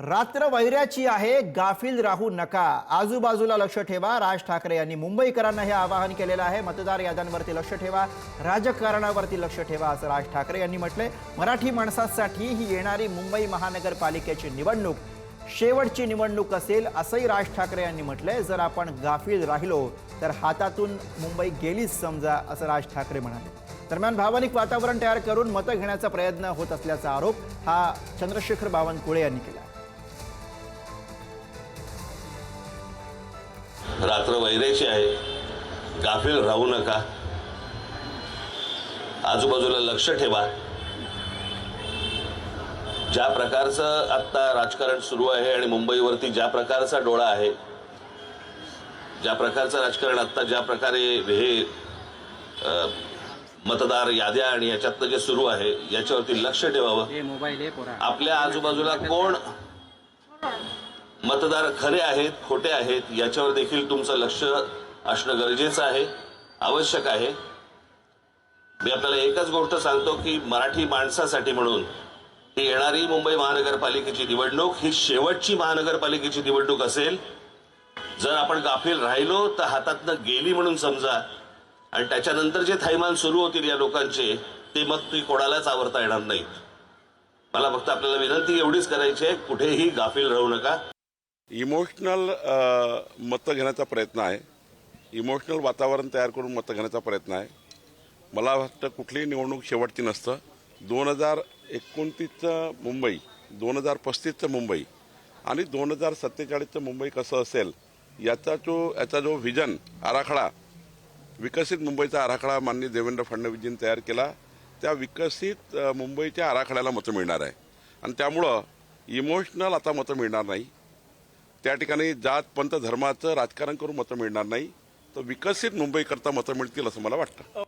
रात्र वैऱ्याची आहे गाफील राहू नका. आजूबाजूला लक्ष ठेवा. राज ठाकरे यांनी मुंबईकरांना हे आवाहन केलेलं आहे. मतदार याद्यांवरती लक्ष ठेवा. राजकारणावरती लक्ष ठेवा असं राज ठाकरे यांनी म्हटलंय. मराठी माणसासाठी ही येणारी मुंबई महानगरपालिकेची निवडणूक. शेवटची निवडणूक असेल असंही राज ठाकरे यांनी म्हटलंय. जर आपण गाफील राहिलो तर हातातून मुंबई गेलीच समजा असं राज ठाकरे म्हणाले. दरम्यान भावनिक वातावरण तयार करून मतं घेण्याचा प्रयत्न होत असल्याचा आरोप हा चंद्रशेखर बावनकुळे यांनी केला. रात्र वैरायची आहे. गाफील राहू नका. आजूबाजूला लक्ष ठेवा. ज्या प्रकारचं आत्ता राजकारण सुरू आहे आणि मुंबईवरती ज्या प्रकारचा डोळा आहे ज्या प्रकारचं राजकारण आत्ता ज्या प्रकारे हे मतदार याद्या आणि याच्यातलं जे सुरू आहे याच्यावरती लक्ष ठेवावं. आपल्या आजूबाजूला कोण? मतदार खरे आहेत खोटे आहेत याच्यावर देखील तुमचं लक्ष असणं गरजेचं आहे आवश्यक आहे. मी आपल्याला एकच गोष्ट सांगतो की मराठी माणसासाठी म्हणून ही येणारी मुंबई महानगरपालिकेची निवडणूक ही शेवटची महानगरपालिकेची निवडणूक असेल. जर आपण गाफील राहिलो तर हातातनं गेली म्हणून समजा आणि त्याच्यानंतर जे थैमान सुरू होतील या लोकांचे ते मग ती कोणालाच आवरता येणार नाहीत. मला फक्त आपल्याला विनंती एवढीच करायची आहे कुठेही गाफील राहू नका. इमोशनल मतं घेण्याचा प्रयत्न आहे. इमोशनल वातावरण तयार करून मतं घेण्याचा प्रयत्न आहे. मला वाटतं कुठलीही निवडणूक शेवटची नसतं. दोन हजार एकोणतीसचं मुंबई दोन हजार पस्तीसचं मुंबई आणि दोन हजार सत्तेचाळीसचं मुंबई कसं असेल याचा जो याचा जो व्हिजन आराखडा विकसित मुंबईचा आराखडा माननीय देवेंद्र फडणवीसजींनी तयार केला त्या विकसित मुंबईच्या आराखड्याला मतं मिळणार आहे. आणि त्यामुळं इमोशनल आता मतं मिळणार नाही. त्या ठिकाणी जात पंत धर्माचं राजकारण करून मतं मिळणार नाही. तर विकसित मुंबईकरता मतं मिळतील असं मला वाटतं.